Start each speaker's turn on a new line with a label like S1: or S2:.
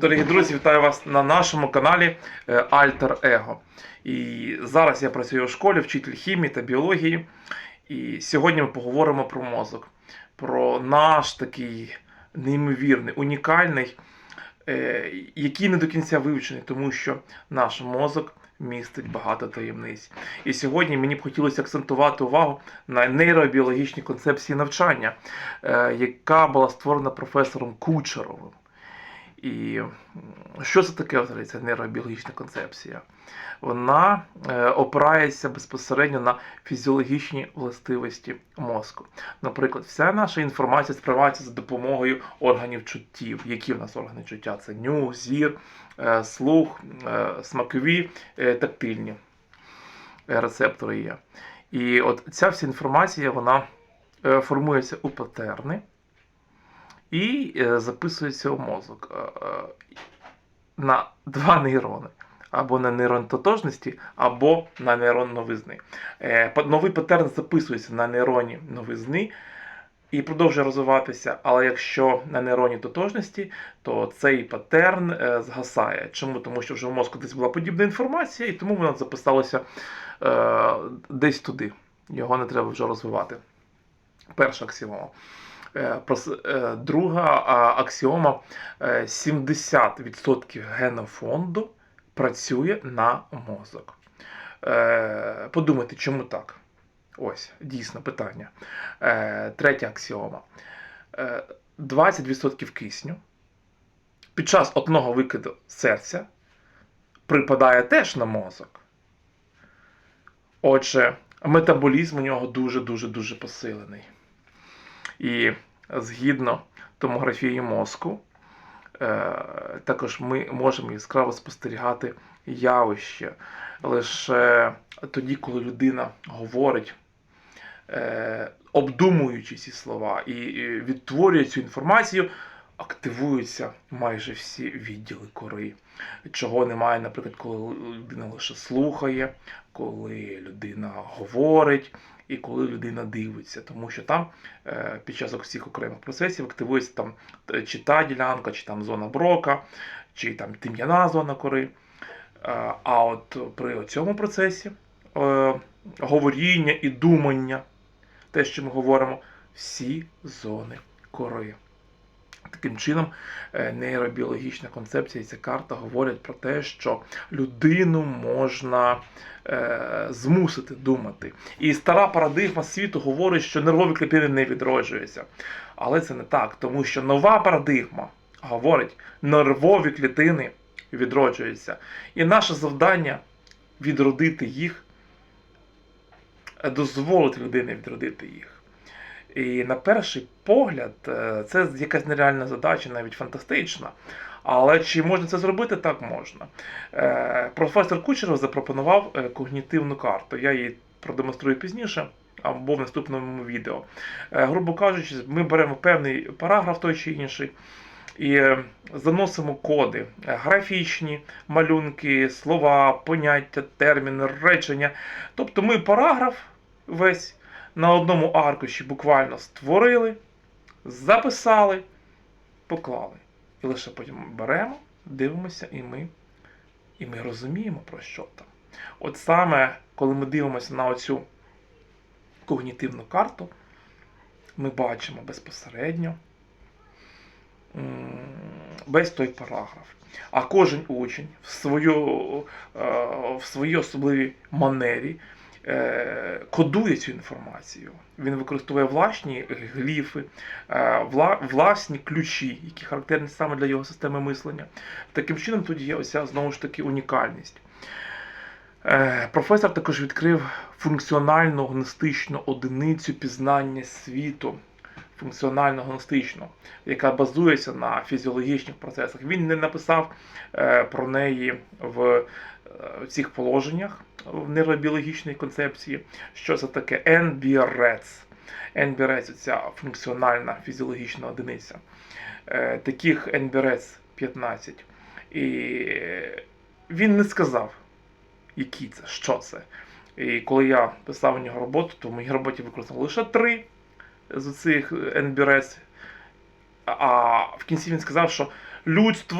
S1: Дорогі друзі, вітаю вас на нашому каналі е, Alter Ego. І зараз я працюю у школі, вчитель хімії та біології. І сьогодні ми поговоримо про мозок, про наш такий неймовірний, унікальний, е, який не до кінця вивчений, тому що наш мозок містить багато таємниць. І сьогодні мені б хотілося акцентувати увагу на нейробіологічній концепції навчання, е, яка була створена професором Кучеровим. І що це таке взагалі ця нейробіологічна концепція? Вона е, опирається безпосередньо на фізіологічні властивості мозку. Наприклад, вся наша інформація сприймається за допомогою органів чуттів. Які в нас органи чуття? Це нюх, зір, е, слух, е, смакові, тактильні рецептори є. І от ця вся інформація вона формується у патерни і е, записується у мозок е, е, на два нейрони. Або на нейрон тотожності, або на нейрон новизни. Новий патерн записується на нейроні новизни і продовжує розвиватися. Але якщо на нейроні тотожності, то цей патерн згасає. Чому? Тому що вже в мозку десь була подібна інформація, і тому вона записалася десь туди. Його не треба вже розвивати. Перша аксіома. Е, е, Друга аксіома е, 70% генофонду працює на мозок. Е, Подумайте, чому так? Ось, дійсно питання. Е, Третя аксіома. Е, 20% кисню під час одного викиду серця припадає теж на мозок. Отже, метаболізм у нього дуже-дуже дуже посилений. І згідно томографії мозку, е, також ми можемо яскраво спостерігати явище. Лише тоді, коли людина говорить, е, обдумуючи ці слова і і відтворює цю інформацію, активуються майже всі відділи кори. Чого немає, наприклад, коли людина лише слухає, коли людина говорить і коли людина дивиться, тому що там е, під час всіх окремих процесів активується там е, чи та ділянка, чи там зона брока, чи там тим'яна зона кори. Е, А от при цьому процесі говоріння і думання, те, що ми говоримо, всі зони кори. Таким чином, е, нейробіологічна концепція і ця карта говорять про те, що людину можна е, змусити думати. І стара парадигма світу говорить, що нервові клітини не відроджуються. Але це не так, тому що нова парадигма говорить, нервові клітини відроджуються. І наше завдання відродити їх, е, дозволити людині відродити їх. І на перший погляд, е, це якась нереальна задача, навіть фантастична. Але чи можна це зробити? Так можна. Е, Професор Кучеров запропонував е, когнітивну карту. Я її продемонструю пізніше або в наступному відео. Грубо кажучи, ми беремо певний параграф той чи інший. І заносимо коди, графічні малюнки, слова, поняття, терміни, речення. Тобто ми параграф весь на одному аркуші буквально створили, записали, поклали. І лише потім беремо, дивимося, і ми, і ми розуміємо, про що там. От саме, коли ми дивимося на оцю когнітивну карту, ми бачимо безпосередньо весь той параграф. А кожен учень в, свою, е, в своїй особливій манері кодує цю інформацію. Він використовує власні гліфи, е, власні ключі, які характерні саме для його системи мислення. Таким чином, тут є оця знову ж таки унікальність. Е, Професор також відкрив функціональну гностичну одиницю пізнання світу, функціонально гностичну, яка базується на фізіологічних процесах. Він не написав е, про неї в е, цих положеннях в нейробіологічній концепції. Що це таке NBREC. NBREC – ця функціональна фізіологічна одиниця. Е, Таких NBREC 15. І він не сказав, які це, що це. І коли я писав у нього роботу, то в моїй роботі використав лише три з цих NBREC. А в кінці він сказав, що людство